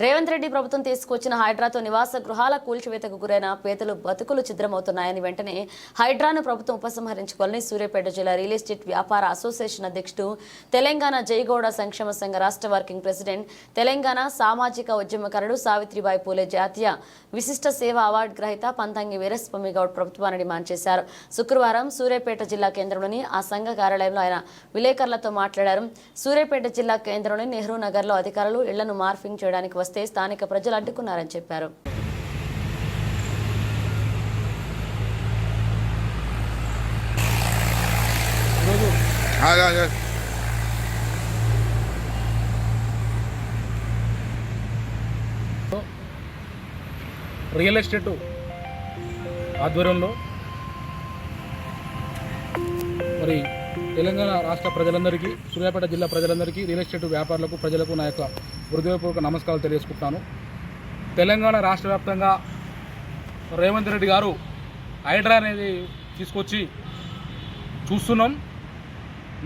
రేవంత్ రెడ్డి ప్రభుత్వం తీసుకొచ్చిన హైడ్రాతో నివాస గృహాల కూల్చివేతకు గురైన పేదలు బతుకులు ఛిద్రమవుతున్నాయని వెంటనే హైడ్రాను ప్రభుత్వం ఉపసంహరించుకోవాలని సూర్యాపేట జిల్లా రియల్ ఎస్టేట్ వ్యాపార అసోసియేషన్ అధ్యక్షుడు తెలంగాణ జయగౌడ సంక్షేమ సంఘ రాష్ట్ర వర్కింగ్ ప్రెసిడెంట్ తెలంగాణ సామాజిక ఉద్యమకారుడు సావిత్రిబాయి పూలే జాతీయ విశిష్ట సేవ అవార్డు గ్రహీత పంతంగి వీరస్వామి గౌడ్ ప్రభుత్వాన్ని డిమాండ్ చేశారు. శుక్రవారం సూర్యాపేట జిల్లా కేంద్రంలోని ఆ సంఘ కార్యాలయంలో ఆయన విలేకరులతో మాట్లాడారు. సూర్యాపేట జిల్లా కేంద్రంలోని నెహ్రూ నగర్లో అధికారులు ఇళ్ళను మార్ఫింగ్ చేయడానికి వస్తే స్థానిక ప్రజలు అడ్డుకున్నారని చెప్పారు. రియల్ ఎస్టేట్ ఆధ్వర్యంలో మరి తెలంగాణ రాష్ట్ర ప్రజలందరికీ సూర్యాపేట జిల్లా ప్రజలందరికీ రియల్ ఎస్టేట్ వ్యాపారులకు ప్రజలకు నా యొక్క హృదయపూర్వక నమస్కారాలు తెలియజేసుకుంటున్నాను. తెలంగాణ రాష్ట్ర వ్యాప్తంగా రేవంత్ రెడ్డి గారు హైడ్రా అనేది తీసుకొచ్చి చూస్తున్నాం.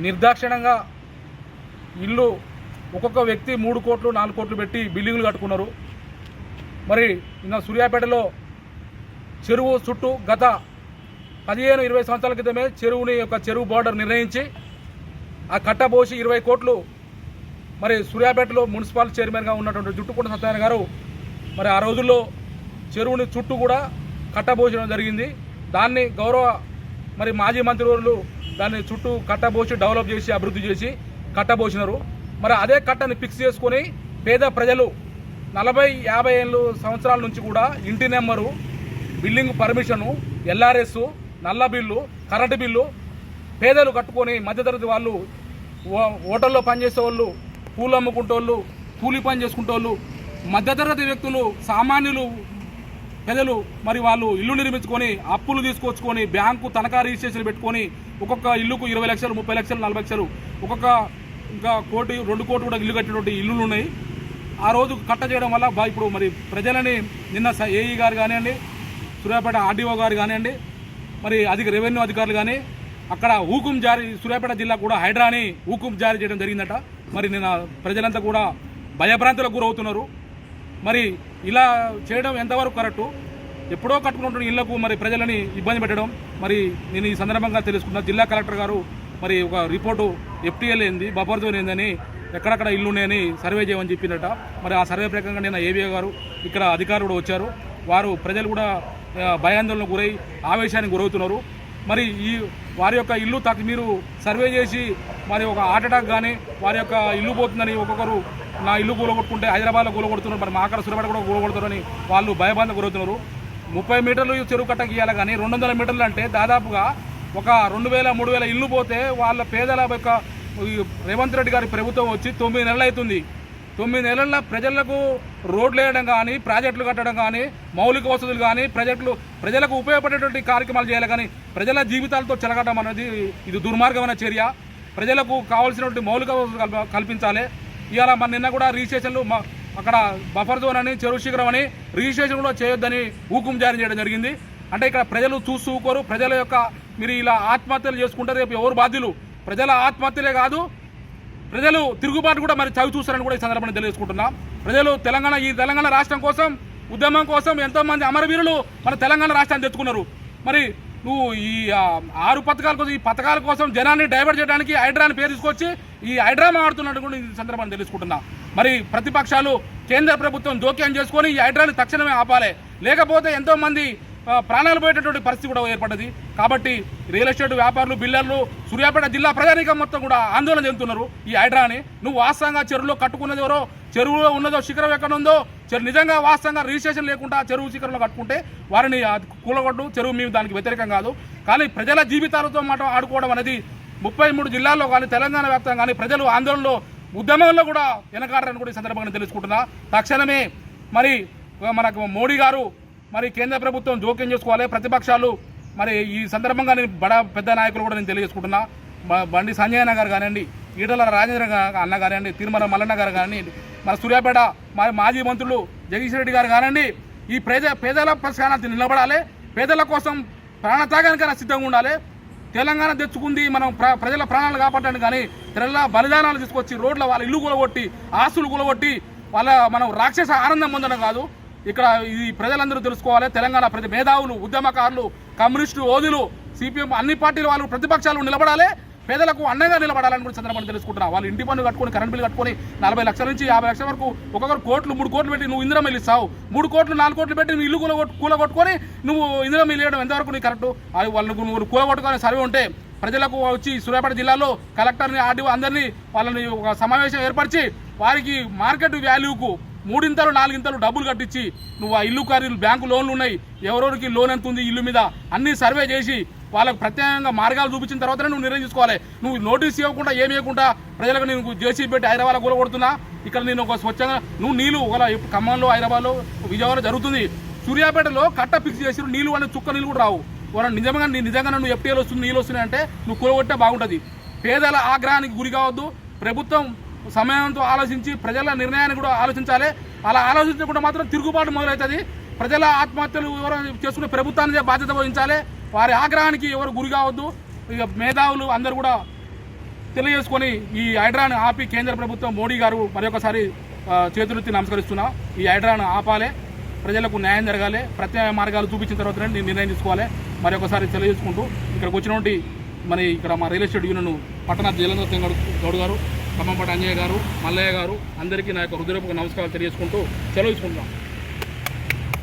నిర్దాక్షిణంగా ఇల్లు ఒక్కొక్క వ్యక్తి మూడు కోట్లు నాలుగు కోట్లు పెట్టి బిల్డింగులు కట్టుకున్నారు. మరి నిన్న సూర్యాపేటలో చెరువు చుట్టూ గత పదిహేను ఇరవై సంవత్సరాల క్రితమే చెరువుని యొక్క చెరువు బార్డర్ నిర్ణయించి ఆ కట్టబోసి ఇరవై కోట్లు మరి సూర్యాపేటలో మున్సిపల్ చైర్మన్గా ఉన్నటువంటి జుట్టుకుంట సత్యనారాయణ గారు మరి ఆ రోజుల్లో చెరువుని చుట్టూ కూడా కట్టబోసడం జరిగింది. దాన్ని గౌరవ మరి మాజీ మంత్రివర్యులు దాన్ని చుట్టూ కట్టబోసి డెవలప్ చేసి అభివృద్ధి చేసి కట్టబోసినారు మరి అదే కట్టని ఫిక్స్ చేసుకొని పేద ప్రజలు నలభై యాభై ఏళ్ళు సంవత్సరాల నుంచి కూడా ఇంటి నెంబరు బిల్డింగ్ పర్మిషను ఎల్ఆర్ఎస్ నల్ల బిల్లు కరెంటు బిల్లు పేదలు కట్టుకొని మధ్యతరగతి వాళ్ళు హోటల్లో పనిచేసే వాళ్ళు పూలు అమ్ముకుంటోళ్ళు కూలి పని చేసుకుంటోళ్ళు మధ్యతరగతి వ్యక్తులు సామాన్యులు ప్రజలు మరి వాళ్ళు ఇల్లు నిర్మించుకొని అప్పులు తీసుకొచ్చుకొని బ్యాంకు తనఖా రిజిస్ట్రేషన్ పెట్టుకొని ఒక్కొక్క ఇల్లుకు ఇరవై లక్షలు ముప్పై లక్షలు నలభై లక్షలు ఒక్కొక్క ఇంకా కోటి రెండు కోట్లు కూడా ఇల్లు కట్టినటువంటి ఇల్లులు ఉన్నాయి. ఆ రోజు కట్ట చేయడం వల్ల బా ఇప్పుడు మరి ప్రజలని నిన్న ఏఈ గారు కానివ్వండి సూర్యాపేట ఆర్డీఓ గారు కానివ్వండి మరి అధిక రెవెన్యూ అధికారులు కానీ అక్కడ ఊకుం జారీ సూర్యాపేట జిల్లా కూడా హైడ్రాని ఊకుం జారీ చేయడం జరిగిందట. మరి నిన్న ప్రజలంతా కూడా భయభ్రాంతులకు గురవుతున్నారు. మరి ఇలా చేయడం ఎంతవరకు కరెక్టు? ఎప్పుడో కట్టుకున్నటువంటి ఇళ్ళకు మరి ప్రజలని ఇబ్బంది పెట్టడం మరి నేను ఈ సందర్భంగా తెలుసుకున్న జిల్లా కలెక్టర్ గారు మరి ఒక రిపోర్టు ఎఫ్టీఎల్ ఏంది బఫర్జోన్ ఏందని ఎక్కడెక్కడ ఇల్లు ఉన్నాయని సర్వే చేయమని చెప్పినట. మరి ఆ సర్వే ప్రకారంగా నిన్న ఏబీఏ గారు ఇక్కడ అధికారులు కూడా వచ్చారు. వారు ప్రజలు కూడా భయాందోళనకు గురై ఆవేశానికి గురవుతున్నారు. మరి ఈ వారి యొక్క ఇల్లు తగ్గ మీరు సర్వే చేసి మరి ఒక హార్ట్ అటాక్ కానీ వారి యొక్క ఇల్లు పోతుందని ఒక్కొక్కరు నా ఇల్లు కూలగొట్టుకుంటే హైదరాబాద్లో కూలగొడుతున్నారు మరి మా అక్కడ సురపేట కూడా కూలగొడుతున్నారని వాళ్ళు భయబంధ గురవుతున్నారు. ముప్పై మీటర్లు చెరువు కట్టకి ఇవ్వాలి కానీ రెండు వందల మీటర్లు అంటే దాదాపుగా ఒక రెండు వేల మూడు వేల ఇల్లు పోతే వాళ్ళ పేదల యొక్క రేవంత్ రెడ్డి గారి ప్రభుత్వం వచ్చి తొమ్మిది నెలలు అవుతుంది. తొమ్మిది నెలల ప్రజలకు రోడ్లు వేయడం కానీ ప్రాజెక్టులు కట్టడం కానీ మౌలిక వసతులు కానీ ప్రాజెక్టులు ప్రజలకు ఉపయోగపడేటువంటి కార్యక్రమాలు చేయాలి కానీ ప్రజల జీవితాలతో చెలగడం అనేది ఇది దుర్మార్గమైన చర్య. ప్రజలకు కావాల్సినటువంటి మౌలిక వసతులు కల్పించాలి. ఇవాళ మన నిన్న కూడా రిజిస్ట్రేషన్లు అక్కడ బఫర్ జోన్ అని చెరువు శిఖరం అని రిజిస్ట్రేషన్ కూడా చేయొద్దని ఊకుం జారీ చేయడం జరిగింది. అంటే ఇక్కడ ప్రజలు చూస్తూ ఊకోరు. ప్రజల యొక్క మీరు ఇలా ఆత్మహత్యలు చేసుకుంటే రేపు ఎవరు బాధ్యులు? ప్రజల ఆత్మహత్యలే కాదు. ప్రజలు తిరుగుబాటు కూడా మరి చవి చూస్తారని కూడా ఈ సందర్భంగా తెలియజేసుకుంటున్నాం. ప్రజలు తెలంగాణ ఈ తెలంగాణ రాష్ట్రం కోసం ఉద్యమం కోసం ఎంతోమంది అమరవీరులు మన తెలంగాణ రాష్ట్రాన్ని తెచ్చుకున్నారు. మరి నువ్వు ఈ ఆరు పథకాల కోసం ఈ పథకాల కోసం జనాన్ని డైవర్ట్ చేయడానికి హైడ్రాని పేరు తీసుకొచ్చి ఈ హైడ్రామా ఆడుతున్నట్టు కూడా ఈ సందర్భాన్ని తెలుసుకుంటున్నా. మరి ప్రతిపక్షాలు కేంద్ర ప్రభుత్వం జోక్యం చేసుకొని ఈ హైడ్రాని తక్షణమే ఆపాలి. లేకపోతే ఎంతోమంది ప్రాణాలు పోయేటటువంటి పరిస్థితి కూడా ఏర్పడ్డది. కాబట్టి రియల్ ఎస్టేట్ వ్యాపారులు బిల్లర్లు సూర్యాపేట జిల్లా ప్రజానీకం మొత్తం కూడా ఆందోళన చెందుతున్నారు ఈ హైడ్రాని. నువ్వు వాస్తవంగా చెరువులో కట్టుకున్నది ఎవరో చెరువులో ఉన్నదో శిఖరం ఎక్కడ ఉందో నిజంగా వాస్తవంగా రిజిస్ట్రేషన్ లేకుండా చెరువు శిఖరంలో కట్టుకుంటే వారిని కూలగొట్టు చెరువు మేము దానికి వ్యతిరేకం కాదు. కానీ ప్రజల జీవితాలతో మాట ఆడుకోవడం అనేది ముప్పై మూడు జిల్లాల్లో కానీ తెలంగాణ వ్యాప్తంగా కానీ ప్రజలు ఆందోళనలో ఉద్యమంలో కూడా వెనకాడరని కూడా ఈ సందర్భంగా తెలుసుకుంటున్నా. తక్షణమే మరి మనకు మోడీ గారు మరి కేంద్ర ప్రభుత్వం జోక్యం చేసుకోవాలి. ప్రతిపక్షాలు మరి ఈ సందర్భంగా నేను బడా పెద్ద నాయకులు కూడా నేను తెలియజేసుకుంటున్నా. బండి సంజయ్ అన్న గారు కానివ్వండి ఈటల రాజేంద్ర అన్న కానివ్వండి తిరుమల మల్లన్న గారు కానివ్వండి మన సూర్యాపేట మరి మాజీ మంత్రులు జగదీష్ రెడ్డి గారు కానివ్వండి ఈ పేద పేదల ప్రశాంతి నిలబడాలి. పేదల కోసం ప్రాణత్యాగానికైనా సిద్ధంగా ఉండాలి. తెలంగాణ తెచ్చుకుంది మనం ప్ర- ప్రజల ప్రాణాలు కాపాడడానికి కానీ తెల్ల బలిదానాలు తీసుకొచ్చి రోడ్ల వాళ్ళ ఇల్లు కూలగొట్టి ఆస్తులు కూలగొట్టి వాళ్ళ మనం రాక్షస ఆనందం పొందడం కాదు. ఇక్కడ ఇది ప్రజలందరూ తెలుసుకోవాలి. తెలంగాణ ప్రతి మేధావులు ఉద్యమకారులు కమ్యూనిస్టు ఓదులు సిపిఎం అన్ని పార్టీల వాళ్ళు ప్రతిపక్షాలు నిలబడాలి. పేదలకు అండగా నిలబడాలని కూడా చంద్రబాబు తెలుసుకుంటున్నా. వాళ్ళు ఇంటి పన్ను కట్టుకొని కరెంట్ బిల్లు కట్టుకొని నలభై లక్షల నుంచి యాభై లక్షల వరకు ఒక్కొక్కరు కోట్లు మూడు కోట్లు పెట్టి నువ్వు ఇందిరా మిల్లు ఇస్తావు. మూడు కోట్లు నాలుగు కోట్లు పెట్టి నువ్వు ఇల్లు కూల కూల కొట్టుకొని నువ్వు ఇందిరా మిల్లు వేయడం ఎంతవరకు నీ కరెక్ట్? అవి వాళ్ళకు నువ్వు కూల సర్వే ఉంటే ప్రజలకు వచ్చి సూర్యాపేట జిల్లాలో కలెక్టర్ని ఆర్డీఓ అందరినీ వాళ్ళని ఒక సమావేశం ఏర్పరిచి వారికి మార్కెట్ వాల్యూకు మూడింతలు నాలుగింతలు డబ్బులు కట్టించి నువ్వు ఆ ఇల్లు కార్యలు బ్యాంకు లోన్లు ఉన్నాయి. ఎవరెవరికి లోన్ ఎంత ఉంది ఇల్లు మీద అన్ని సర్వే చేసి వాళ్ళకు ప్రత్యేకంగా మార్గాలు చూపించిన తర్వాతనే నువ్వు నిర్ణయం తీసుకోవాలి. నువ్వు నోటీస్ ఇవ్వకుండా ఏమి ఇవ్వకుండా ప్రజలకు నేను జేసీ పెట్టి హైదరాబాద్ కూల కొడుతున్నా ఇక్కడ నేను ఒక స్వచ్ఛంగా నువ్వు నీళ్ళు ఒక ఖమ్మంలో హైదరాబాద్లో విజయవాడలో జరుగుతుంది. సూర్యాపేటలో కట్ట ఫిక్స్ చేసి నీళ్ళు అనే చుక్క నీళ్ళు కూడా రావు. వాళ్ళు నిజంగా నీ నిజంగా నువ్వు ఎఫ్టీఎల్ వస్తుంది నీళ్ళు వస్తున్నాయి అంటే నువ్వు కూలగొట్టే బాగుంటుంది. పేదల ఆగ్రహానికి గురి కావద్దు. ప్రభుత్వం సమయంతో ఆలోచించి ప్రజల నిర్ణయాన్ని కూడా ఆలోచించాలి. అలా ఆలోచించకుండా మాత్రం తిరుగుబాటు మొదలవుతుంది. ప్రజల ఆత్మహత్యలు ఎవరు చేసుకునే ప్రభుత్వాన్ని బాధ్యత వహించాలి. వారి ఆగ్రహానికి ఎవరు గురి కావద్దు. ఇక మేధావులు అందరూ కూడా తెలియజేసుకొని ఈ హైడ్రాను ఆపి కేంద్ర ప్రభుత్వం మోడీ గారు మరొకసారి చేతులెత్తి నమస్కరిస్తున్నా. ఈ హైడ్రాను ఆపాలి. ప్రజలకు న్యాయం జరగాలి. ప్రత్యామ్నాయ మార్గాలు చూపించిన తర్వాత నేను నిర్ణయం తీసుకోవాలి. మరొకసారి తెలియజేసుకుంటూ ఇక్కడికి వచ్చినటువంటి మరి ఇక్కడ మా రియల్ ఎస్టేట్ యూనియన్ పట్టణ జలంధర్ సింగ్ గౌడ్ గారు ఖమ్మంపాటి అంజయ్య గారు మల్లయ్య గారు అందరికీ నా యొక్క హృదయపూర్వక నమస్కారాలు తెలియజేసుకుంటూ సెలవు తీసుకుంటున్నాం.